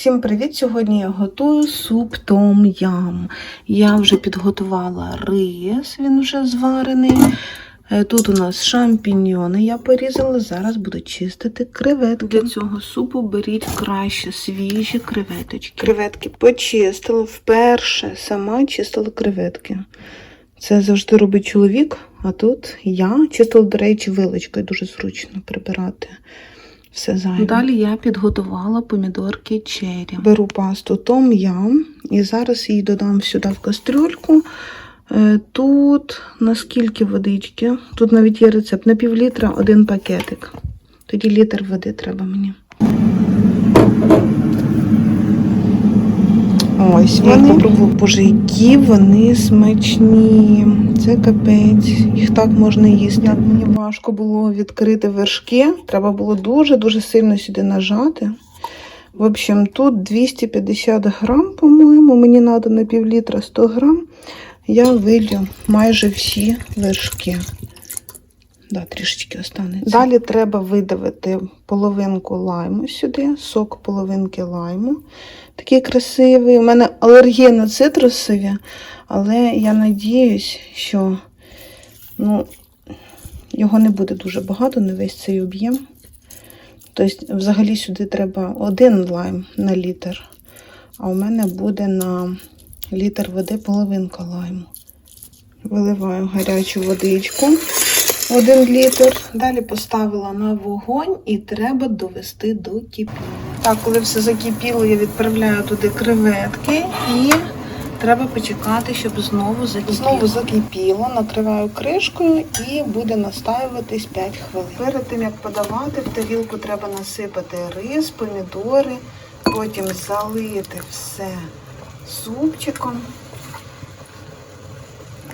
Всім привіт! Сьогодні я готую суп том ям. Я вже підготувала рис, він вже зварений. Е, Тут у нас шампіньйони я порізала. Зараз буду чистити креветки. Для цього супу беріть краще свіжі креветочки. Креветки почистила вперше, сама чистила креветки. Це завжди робить чоловік, а тут я чистила, до речі, вилочкою дуже зручно прибирати. Все зайве. Далі я підготувала помідорки чері. Беру пасту том ям і зараз її додам сюди в кастрюльку. Е, Тут наскільки водички? Тут навіть є рецепт на пів літра один пакетик. Тоді літр води треба мені. Ось вони. Я попробувала, боже, які вони смачні. Це капець. Їх так можна їсти. Як мені важко було відкрити вершки. Треба було дуже-дуже сильно сюди нажати. В общем, тут 250 грам, по-моєму, мені треба на пів літра 100 грам. Я вилью майже всі вершки. Да, трішечки останеться. Далі треба видавити половинку лайму сюди, сок половинки лайму. Такий красивий. У мене алергія на цитрусові, але я надіюсь, що ну, його не буде дуже багато, не весь цей об'єм. Тобто, взагалі сюди треба один лайм на літр, а у мене буде на літр води половинка лайму. Виливаю гарячу водичку. Один літр. Далі поставила на вогонь і треба довести до кипіння. Так, коли все закипіло, я відправляю туди креветки і треба почекати, щоб знову закипіло. Знову закипіло, накриваю кришкою і буде настаюватись 5 хвилин. Перед тим як подавати, в тарілку треба насипати рис, помідори, потім залити все супчиком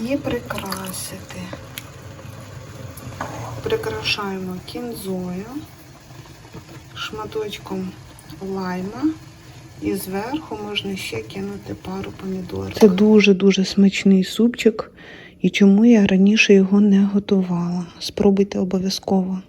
і прикрасити. Прикрашаємо кінзою, шматочком лайма і зверху можна ще кинути пару помідорів. Це дуже-дуже смачний супчик, і чому я раніше його не готувала. Спробуйте обов'язково.